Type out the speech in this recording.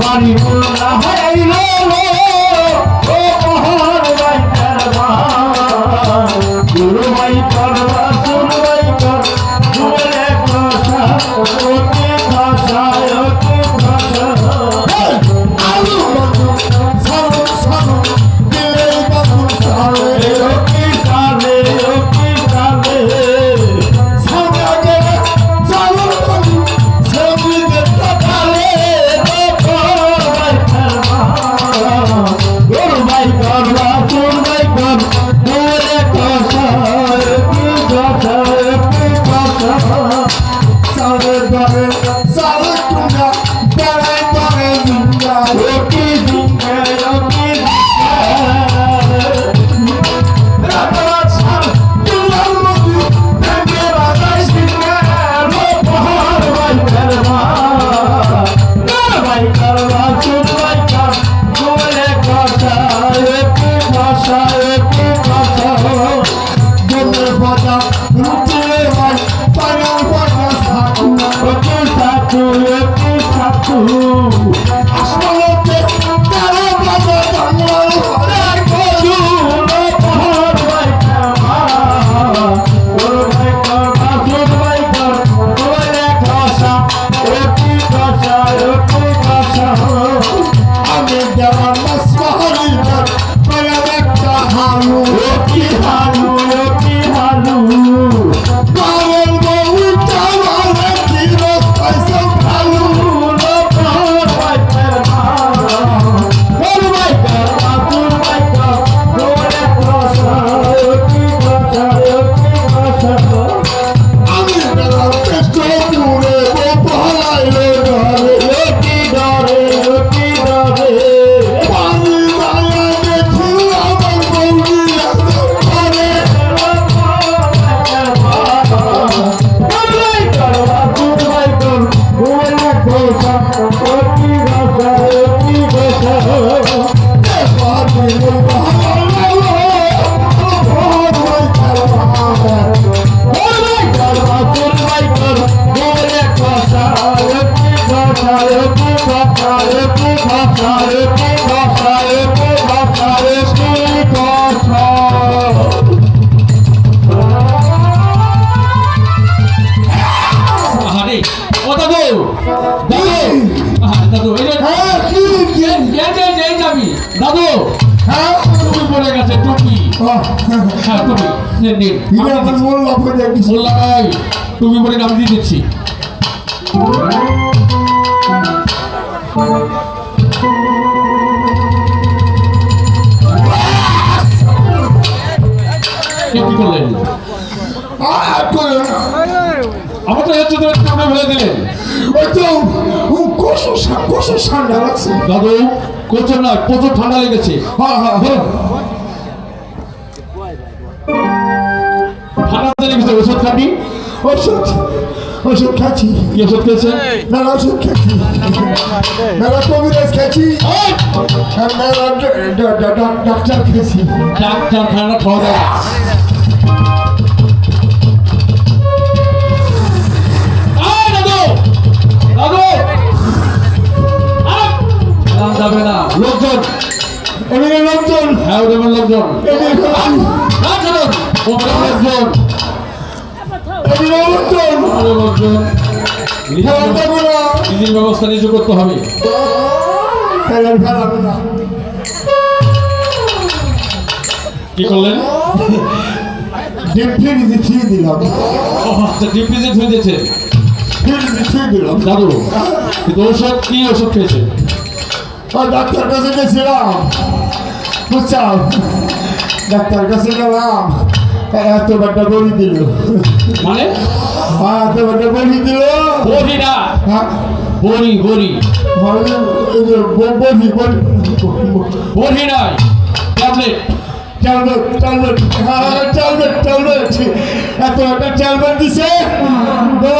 বাড়ি মোল্লা হারাইল amor, tudo দাদু হ্যাঁ হ্যাঁ? টুপি পড়ে গেছে টুপি। হ্যাঁ টুপি মন লাভ করে দিছি বললাম ভাই টুপি পরে নাম দিয়ে দিচ্ছি। তো হচ্ছে টুপি ফেলে দিলেন। ওই তো কষু কষু ঠান্ডা লাগছে দাদু করছেন না প্রচুর ঠান্ডা লেগেছে। হ্যাঁ হ্যাঁ হ্যাঁ ঠান্ডা লেগেছে ওষুধ খাবি? ওষুধ? ওষুধ খাচ্ছি কি ওষুধ খেয়েছে মেলা ওষুধ খাচ্ছি মেলা কবিরাজ খাচ্ছি মেলা ড- ড- ড- ড- ডাক্তার খেয়েছি ডাক্তার খানা খাওয়া দাওয়া এই দাদু! দাদু! আয়! না, যাবে না। লোকজন। এমনি লোকজন। হ্যাঁ ওদের লোকজন। লোকজন। নিজের ব্যবস্থা নিজে করতে হবে কি করলেন? ফ্রিজে থিয়ে দিলাম আচ্ছা ডিপ্রিজে হয়ে ফ্রিজে দিলাম দাদু কিন্তু ওষুধ কি ওষুধ খেয়েছে ডাক্তার কাছে গেছিলাম বুঝছাও ডাক্তার কাছে গেলাম এত বারটা বড়ি দিল। মানে? এত বারটা বড়ি দিল। বড়ি না। হ্যাঁ বড়ি বড়ি। বড়ি বড়ি। নাই। ট্যাবলেট। Tablet tablet. হ্যাঁ ট্যাবলেট ট্যাবলেট। এত একটা ট্যাবলেট দিছে।